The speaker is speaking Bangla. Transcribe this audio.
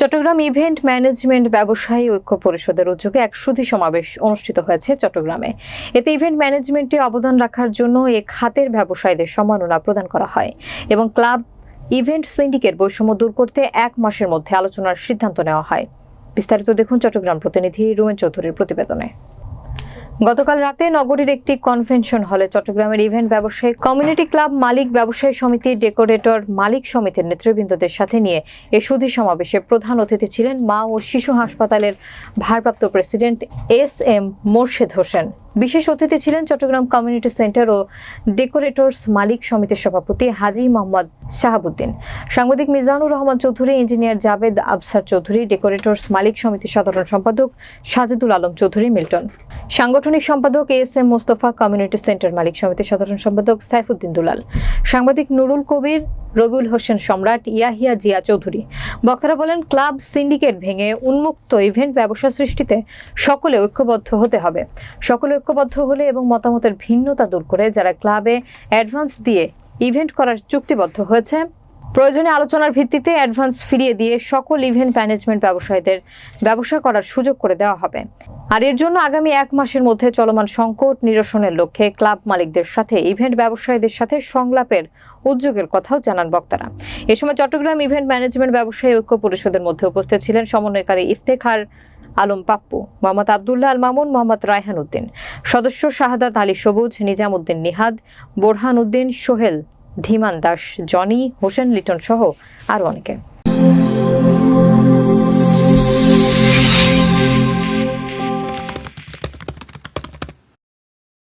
চট্টগ্রাম ইভেন্ট ম্যানেজমেন্ট ব্যবসায়ী ঐক্য পরিষদের উদ্যোগে এক সুধী সমাবেশ অনুষ্ঠিত হয়েছে চট্টগ্রামে। এতে ইভেন্ট ম্যানেজমেন্টে অবদান রাখার জন্য এ খাতের ব্যবসায়ীদের সম্মাননা প্রদান করা হয় এবং ক্লাব, ইভেন্ট সিন্ডিকেট বৈষম্য দূর করতে এক মাসের মধ্যে আলোচনার সিদ্ধান্ত নেওয়া হয়। বিস্তারিত দেখুন চট্টগ্রাম প্রতিনিধি রুমেন চৌধুরীর প্রতিবেদনে। গতকাল রাতে নগরীর একটি কনভেনশন হলে চট্টগ্রামের ইভেন্ট ব্যবসায়ী কমিউনিটি ক্লাব মালিক ব্যবসায়ী সমিতির ডেকোরেটর মালিক সমিতির নেতৃবৃন্দদের সাথে নিয়ে এ সুধী সমাবেশে প্রধান অতিথি ছিলেন মা ও শিশু হাসপাতালের ভারপ্রাপ্ত president S M Morshed Hossain. বিশেষ অতিথি ছিলেন চট্টগ্রাম কমিউনিটি সেন্টার ও ডেকোরেটরস মালিক সমিতির সভাপতি হাজি মোহাম্মদ শাহাবুদ্দিন। সাংবাদিক মিজানুর রহমান চৌধুরী, ইঞ্জিনিয়ার জাভেদ আবসার চৌধুরী, ডেকোরেটরস মালিক সমিতির সাধারণ সম্পাদক সাজেদুল আলম চৌধুরী মিল্টন। সাংগঠনিক সম্পাদক S M Mostafa community centre মালিক সমিতির সাধারণ সম্পাদক সাইফুদ্দিন দুলাল। সাংবাদিক নুরুল কবির রবিউল হোসেন সম্রাট ইয়াহিয়া জিয়া চৌধুরী। বক্তারা বলেন, ক্লাব, সিন্ডিকেট ভেঙে উন্মুক্ত ইভেন্ট ব্যবসা সৃষ্টিতে সকলে ঐক্যবদ্ধ হতে হবে। সকলে ঐক্যবদ্ধ হলে এবং মতামতের ভিন্নতা দূর করে যারা ক্লাবে অ্যাডভান্স দিয়ে ইভেন্ট করার চুক্তিবদ্ধ হয়েছে, প্রয়োজনে আলোচনার ভিত্তিতে অ্যাডভান্স ফিরিয়ে দিয়ে সকল ইভেন্ট ম্যানেজমেন্ট ব্যবসায়ীদের ব্যবসা করার সুযোগ করে দেওয়া হবে। আর এর জন্য আগামী এক মাসের মধ্যে চলমান সংকট নিরসনের লক্ষ্যে ক্লাব মালিকদের সাথে, ইভেন্ট ব্যবসায়ীদের সাথে সংলাপের উদ্যোগের কথাও জানান বক্তারা। এ সময় চট্টগ্রাম ইভেন্ট ম্যানেজমেন্ট ব্যবসায়ী ঐক্য পরিষদের মধ্যে উপস্থিত ছিলেন সমন্বয়কারী ইফতেখার আলম পাপ্পু, মোহাম্মদ আবদুল্লাহ আল মামুন, মোহাম্মদ রায়হান উদ্দিন, সদস্য শাহাদাত আলী সবুজ নিজাম উদ্দিন নিহাদ, বোরহান উদ্দিন, সোহেল, ধীমান দাস, জনি, হোসেন লিটন সহ আরও অনেকে।